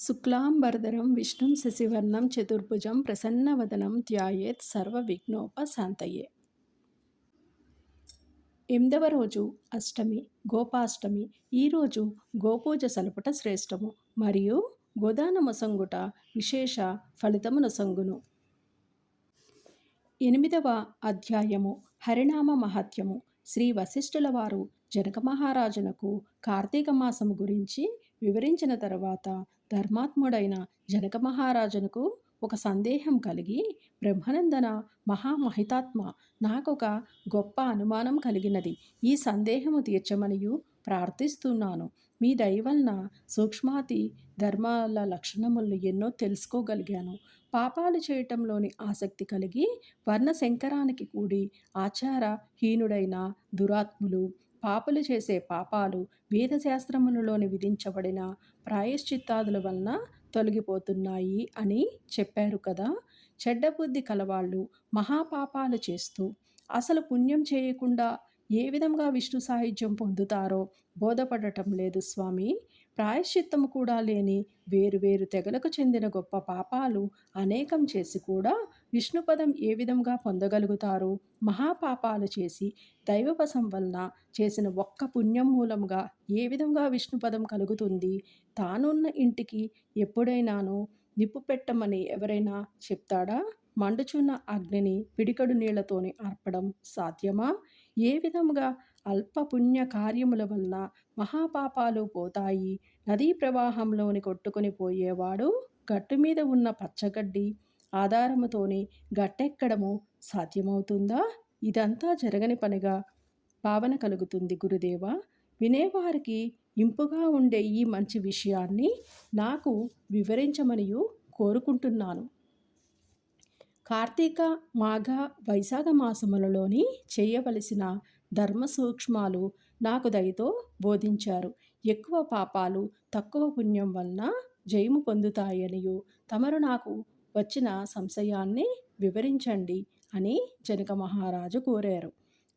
శుక్లాంబరధరం విష్ణుం శశివర్ణం చతుర్భుజం ప్రసన్నవదనం ధ్యాయేత్ సర్వవిఘ్నోపశాంతయే ఎనిమిదవ రోజు అష్టమి గోపాష్టమి. ఈరోజు గోపూజ సలుపుట శ్రేష్టము. మరియు గోదాన మొసంగుట విశేష ఫలితమునొసంగును ఎనిమిదవ అధ్యాయము హరినామ మహత్యము. శ్రీ వశిష్ఠుల వారు జనక మహారాజునకు కార్తీక మాసము గురించి వివరించిన తర్వాత ధర్మాత్ముడైన జనక మహారాజునకు ఒక సందేహం కలిగి బ్రహ్మనందన మహామహితాత్మ నాకొక గొప్ప అనుమానం కలిగినది. ఈ సందేహము తీర్చమనియు ప్రార్థిస్తున్నాను. మీ దయవలన సూక్ష్మాతి ధర్మాల లక్షణములను ఎన్నో తెలుసుకోగలిగాను. పాపాలు చేయటంలోని ఆసక్తి కలిగి వర్ణ శంకరానికి కూడి ఆచారహీనుడైన దురాత్ములు పాపలు చేసే పాపాలు వేదశాస్త్రములలోని విధించబడిన ప్రాయశ్చిత్తాదుల వలన తొలగిపోతున్నాయి అని చెప్పారు కదా. చెడ్డ బుద్ధి కలవాళ్ళు మహాపాపాలు చేస్తూ అసలు పుణ్యం చేయకుండా ఏ విధంగా విష్ణు సాహిత్యం పొందుతారో బోధపడటం లేదు స్వామి. ప్రాయశ్చిత్తము కూడా లేని వేరువేరు తెగలకు చెందిన గొప్ప పాపాలు అనేకం చేసి కూడా విష్ణుపదం ఏ విధంగా పొందగలుగుతారు మహాపాపాలు చేసి దైవవశం వలన చేసిన ఒక్క పుణ్యం మూలంగా ఏ విధంగా విష్ణుపదం కలుగుతుంది తానున్న ఇంటికి ఎప్పుడైనాను నిప్పు పెట్టమని ఎవరైనా చెప్తాడా? మండుచున్న అగ్నిని పిడికడు నీళ్ళతోని అర్పడం సాధ్యమా? ఏ విధంగా అల్ప పుణ్య కార్యముల వలన మహాపాపాలు పోతాయి? నదీ ప్రవాహంలోని కొట్టుకుని పోయేవాడు గట్టు మీద ఉన్న పచ్చగడ్డి ఆధారముతోని గట్టెక్కడము సాధ్యమవుతుందా? ఇదంతా జరగని పనిగా భావన కలుగుతుంది గురుదేవ. వినేవారికి ఇంపుగా ఉండే ఈ మంచి విషయాన్ని నాకు వివరించమనియు కోరుకుంటున్నాను. కార్తీక మాఘ వైశాఖ మాసములలోని చేయవలసిన ధర్మ సూక్ష్మాలు నాకు దయతో బోధించారు. ఎక్కువ పాపాలు తక్కువ పుణ్యం వలన జయము పొందుతాయనియు తమరు నాకు వచ్చిన సంశయాన్ని వివరించండి అని జనక మహారాజు కోరారు.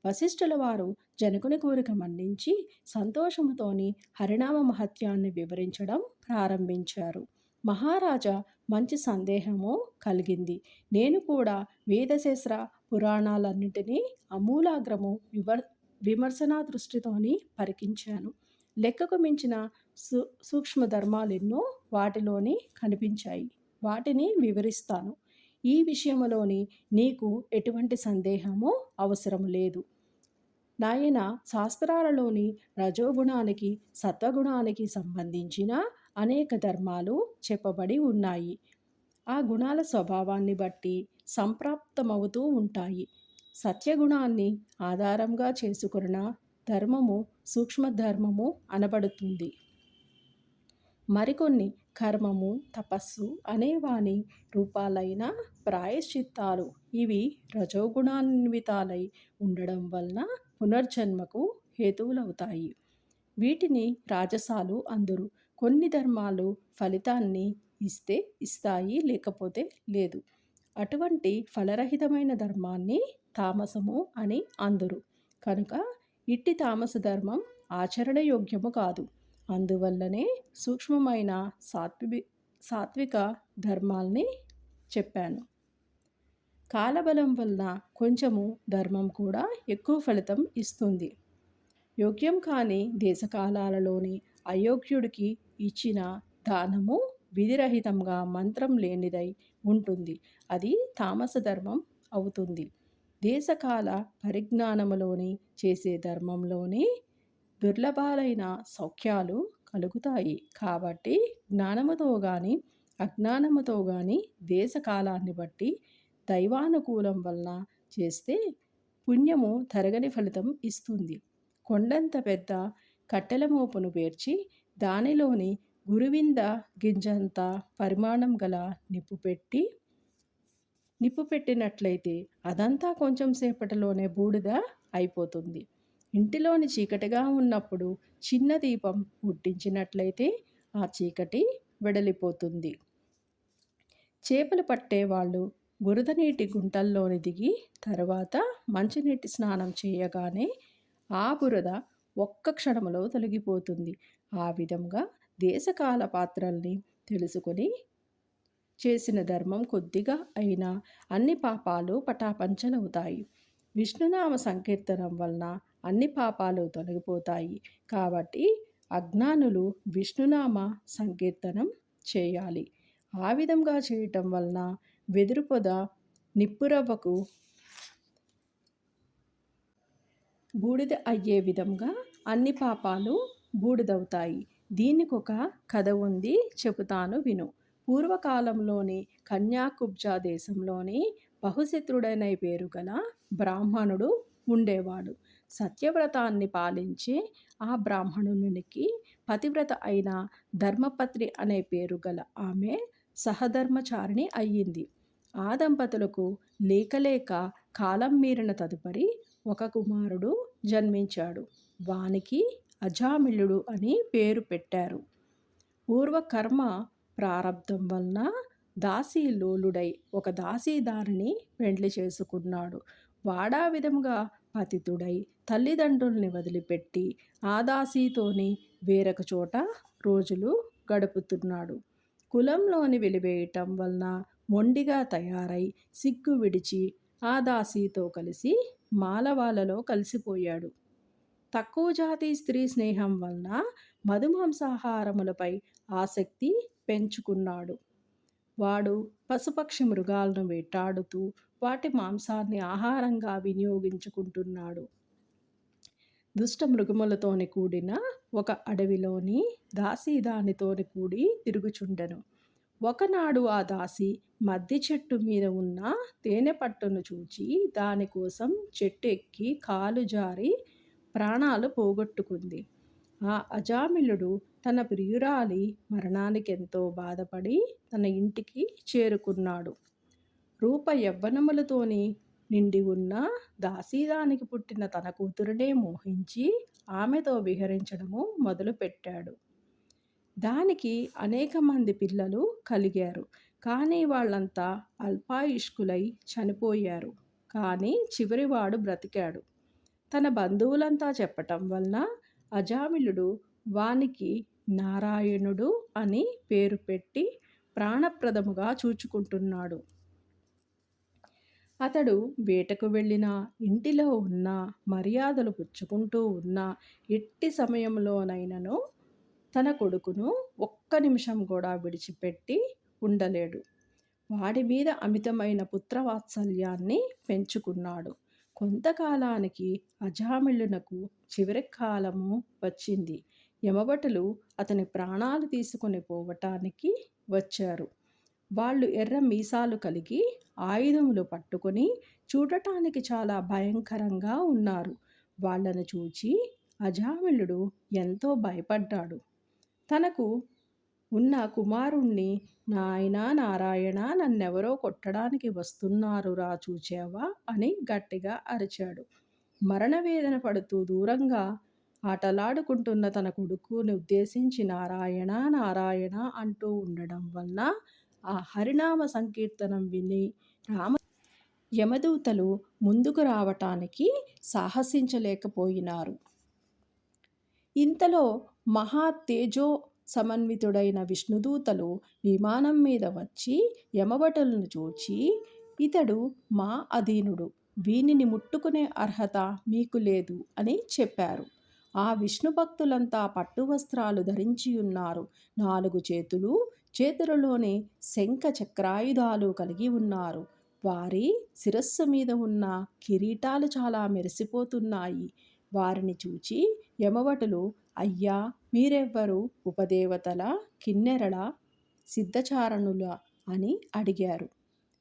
వశిష్ఠుల వారు జనకుని కోరిక మన్నించి సంతోషముతోని హరినామ మహత్యాన్ని వివరించడం ప్రారంభించారు. మహారాజా మంచి సందేహము కలిగింది. నేను కూడా వేదశేస్ర పురాణాలన్నింటినీ అమూలాగ్రము వివర్ విమర్శనా దృష్టితోని పరికించాను. లెక్కకు మించిన సూ సూక్ష్మ ధర్మాలు ఎన్నో వాటిలోని కనిపించాయి. వాటిని వివరిస్తాను. ఈ విషయంలోని నీకు ఎటువంటి సందేహము అవసరం లేదు. నాయన శాస్త్రాలలోని రజోగుణానికి సత్వగుణానికి సంబంధించిన అనేక ధర్మాలు చెప్పబడి ఉన్నాయి. ఆ గుణాల స్వభావాన్ని బట్టి సంప్రాప్తమవుతూ ఉంటాయి. సత్యగుణాన్ని ఆధారంగా చేసుకున్న ధర్మము సూక్ష్మధర్మము అనబడుతుంది. మరికొన్ని కర్మము తపస్సు అనేవాని రూపాలైన ప్రాయశ్చిత్తాలు. ఇవి రజోగుణాన్వితాలై ఉండడం వలన పునర్జన్మకు హేతువులవుతాయి. వీటిని రాజసాలు అందరు. కొన్ని ధర్మాలు ఫలితాన్ని ఇస్తే ఇస్తాయి లేకపోతే లేదు. అటువంటి ఫలరహితమైన ధర్మాన్ని తామసము అని అందరు. కనుక ఇట్టి తామస ధర్మం ఆచరణ యోగ్యము కాదు. అందువల్లనే సూక్ష్మమైన సాత్వి సాత్విక ధర్మాల్ని చెప్పాను. కాలబలం వలన కొంచెము ధర్మం కూడా ఎక్కువ ఫలితం ఇస్తుంది. యోగ్యం కాని దేశకాలాలలోని అయోగ్యుడికి ఇచ్చిన దానము విధిరహితంగా మంత్రం లేనిదై ఉంటుంది. అది తామస ధర్మం అవుతుంది. దేశకాల పరిజ్ఞానములోని చేసే ధర్మంలోని దుర్లభాలైన సౌఖ్యాలు కలుగుతాయి. కాబట్టి జ్ఞానముతో కానీ అజ్ఞానముతో కానీ దేశకాలాన్ని బట్టి దైవానుకూలం వలన చేస్తే పుణ్యము తరగని ఫలితం ఇస్తుంది. కొండంత పెద్ద కట్టెల మోపును పేర్చి దానిలోని గురువింద గింజంత పరిమాణం గల నిప్పు పెట్టి నిప్పు పెట్టినట్లయితే అదంతా కొంచెం సేపటిలోనే బూడిద అయిపోతుంది. ఇంటిలోని చీకటిగా ఉన్నప్పుడు చిన్న దీపం ముట్టించినట్లయితే ఆ చీకటి వెడలిపోతుంది. చేపలు పట్టేవాళ్ళు బురద నీటి గుంటల్లోని దిగి తర్వాత మంచినీటి స్నానం చేయగానే ఆ బురద ఒక్క క్షణంలో తొలగిపోతుంది. ఆ విధంగా దేశకాల పాత్రల్ని తెలుసుకొని చేసిన ధర్మం కొద్దిగా అయినా అన్ని పాపాలు పటాపంచలవుతాయి. విష్ణునామ సంకీర్తనం వలన అన్ని పాపాలు తొలగిపోతాయి. కాబట్టి అజ్ఞానులు విష్ణునామ సంకీర్తనం చేయాలి. ఆ విధంగా చేయటం వలన వెదురు పొద నిప్పురవ్వకు బూడిద అయ్యే విధంగా అన్ని పాపాలు బూడిదవుతాయి. దీనికి ఒక కథ ఉంది చెబుతాను విను. పూర్వకాలంలోని కన్యాకుబ్జా దేశంలోని బహుశత్రుడైన పేరు గల బ్రాహ్మణుడు ఉండేవాడు. సత్యవ్రతాన్ని పాలించే ఆ బ్రాహ్మణునికి పతివ్రత అయిన ధర్మపత్రి అనే పేరు గల ఆమె సహధర్మచారిణి అయ్యింది. ఆ దంపతులకు లేకలేక కాలం మీరిన తదుపరి ఒక కుమారుడు జన్మించాడు. వానికి అజామిళుడు అని పేరు పెట్టారు. పూర్వకర్మ ప్రారంధం వలన దాసీ లోలుడై ఒక దాసీదారిని పెండ్లి చేసుకున్నాడు. వాడా విధముగా పతితుడై తల్లిదండ్రుల్ని వదిలిపెట్టి ఆ వేరొక చోట రోజులు గడుపుతున్నాడు. కులంలోని వెలివేయటం వలన మొండిగా తయారై సిగ్గు విడిచి ఆదాసీతో కలిసి మాలవాళ్ళలో కలిసిపోయాడు. తక్కువ జాతి స్త్రీ స్నేహం వలన మధుమాంసాహారములపై ఆసక్తి పెంచుకున్నాడు. వాడు పశుపక్షి మృగాలను వేటాడుతూ వాటి మాంసాన్ని ఆహారంగా వినియోగించుకుంటున్నాడు. దుష్ట మృగములతోని కూడిన ఒక అడవిలోని దాసి దానితోని కూడి తిరుగుచుండెను. ఒకనాడు ఆ దాసి మద్ది చెట్టు మీద ఉన్న తేనె పట్టును చూచి దానికోసం చెట్టు ఎక్కి కాలు జారి ప్రాణాలు పోగొట్టుకుంది. ఆ అజామిలుడు తన ప్రియురాలి మరణానికి ఎంతో బాధపడి తన ఇంటికి చేరుకున్నాడు. రూప యవ్వనములతోని నిండి ఉన్న దాసీదానికి పుట్టిన తన కూతురునే మోహించి ఆమెతో విహరించడము మొదలుపెట్టాడు. దానికి అనేక మంది పిల్లలు కలిగారు. కానీ వాళ్ళంతా అల్పాయుష్కులై చనిపోయారు. కానీ చివరివాడు బ్రతికాడు. తన బంధువులంతా చెప్పటం వలన అజామిలుడు వానికి నారాయణుడు అని పేరు పెట్టి ప్రాణప్రదముగా చూచుకుంటున్నాడు. అతడు వేటకు వెళ్ళినా ఇంటిలో ఉన్న మర్యాదలు పుచ్చుకుంటూ ఉన్న ఎట్టి సమయంలోనైనను తన కొడుకును ఒక్క నిమిషం కూడా విడిచిపెట్టి ఉండలేడు. వాడి మీద అమితమైన పుత్రవాత్సల్యాన్ని పెంచుకున్నాడు. కొంతకాలానికి అజామిళ్ళునకు చివరి కాలము వచ్చింది. యమభటులు అతని ప్రాణాలు తీసుకుని పోవటానికి వచ్చారు. వాళ్ళు ఎర్ర మీసాలు కలిగి ఆయుధములు పట్టుకొని చూడటానికి చాలా భయంకరంగా ఉన్నారు. వాళ్ళను చూచి అజామిలుడు ఎంతో భయపడ్డాడు. తనకు ఉన్న కుమారుణ్ణి నాయన నారాయణ నన్నెవరో కొట్టడానికి వస్తున్నారు రా చూచావా? అని గట్టిగా అరిచాడు. మరణవేదన పడుతూ దూరంగా ఆటలాడుకుంటున్న తన కొడుకుని ఉద్దేశించి నారాయణ నారాయణ అంటూ ఉండడం వలన ఆ హరినామ సంకీర్తనం విని రామ యమదూతలు ముందుకు రావటానికి సాహసించలేకపోయినారు. ఇంతలో మహా తేజో సమన్వితుడైన విష్ణుదూతలు విమానం మీద వచ్చి యమభటులను చూచి ఇతడు మా అధీనుడు వీనిని ముట్టుకునే అర్హత మీకు లేదు అని చెప్పారు. ఆ విష్ణు భక్తులంతా పట్టు వస్త్రాలు ధరించి ఉన్నారు. నాలుగు చేతులు చేతులలోని శంఖ చక్రాయుధాలు కలిగి ఉన్నారు. వారి శిరస్సు మీద ఉన్న కిరీటాలు చాలా మెరిసిపోతున్నాయి. వారిని చూచి యమవటులు అయ్యా మీరెవ్వరు? ఉపదేవతల కిన్నెరల సిద్ధచారణుల అని అడిగారు.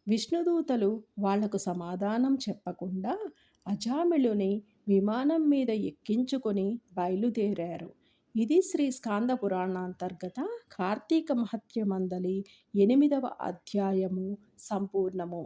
విష్ణుదూతలు వాళ్ళకు సమాధానం చెప్పకుండా అజామిళుని విమానం మీద ఎక్కించుకొని బయలుదేరారు. ఇది శ్రీ స్కాంద పురాణాంతర్గత కార్తీక మహత్యమందలి ఎనిమిదవ అధ్యాయము సంపూర్ణము.